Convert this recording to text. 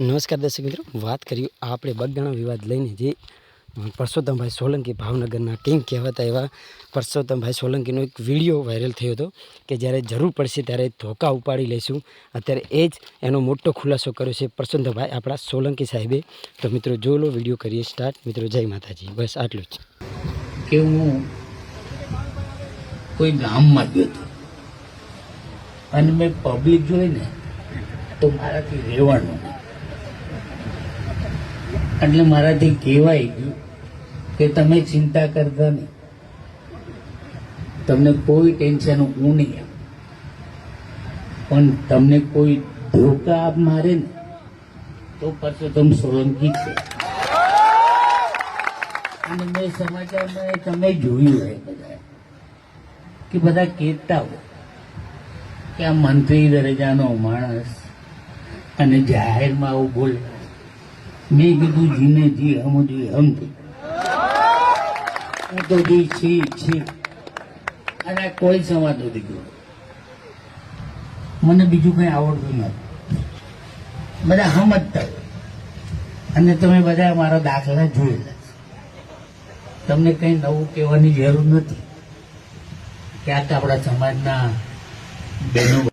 નમસ્કાર દર્શક મિત્રો, વાત કરીએ આપણે બગદાણા વિવાદ લઈને જે પરસોત્તમભાઈ સોલંકી ભાવનગરના કિંગ કહેવાતા એવા પરસોત્તમભાઈ સોલંકીનો એક વીડિયો વાયરલ થયો હતો કે જ્યારે જરૂર પડશે ત્યારે ધોકા ઉપાડી લઈશું. અત્યારે એ જ એનો મોટો ખુલાસો કર્યો છે પરસોત્તમભાઈ આપણા સોલંકી સાહેબે. તો મિત્રો જો લો વીડિયો કરીએ સ્ટાર્ટ મિત્રો જય માતાજી. બસ આટલું જ. કે હું કોઈ ગામમાં ગયો હતો અને મેં પબ્લિક જોઈને તો મારાથી રહેવાનું. એટલે મારાથી કહેવાય ગયું કે તમે ચિંતા કરતા નહીં. તમને કોઈ ટેન્શન હું નહીં આપ. પણ તમને કોઈ ધોકા આપ મારે ને, તો પરસોત્તમ સોલંકી છે. અને મેં સમાચારમાં તમે જોયું હોય બધા કે બધા કહેતા હોય કે આ મંત્રી દરજાનો માણસ અને જાહેરમાં આવું બોલે. મેં કીધું, જીને જી હમ જી હમ હું તો જી છી છી. અને કોઈ સંવાદ નથી ગયો મને બીજું કઈ આવડતું નથી. બધા સમજતા અને તમે બધા મારા દાખલા જોયેલા. તમને કઈ નવું કહેવાની જરૂર નથી. ક્યાંક આપણા સમાજના બહેનો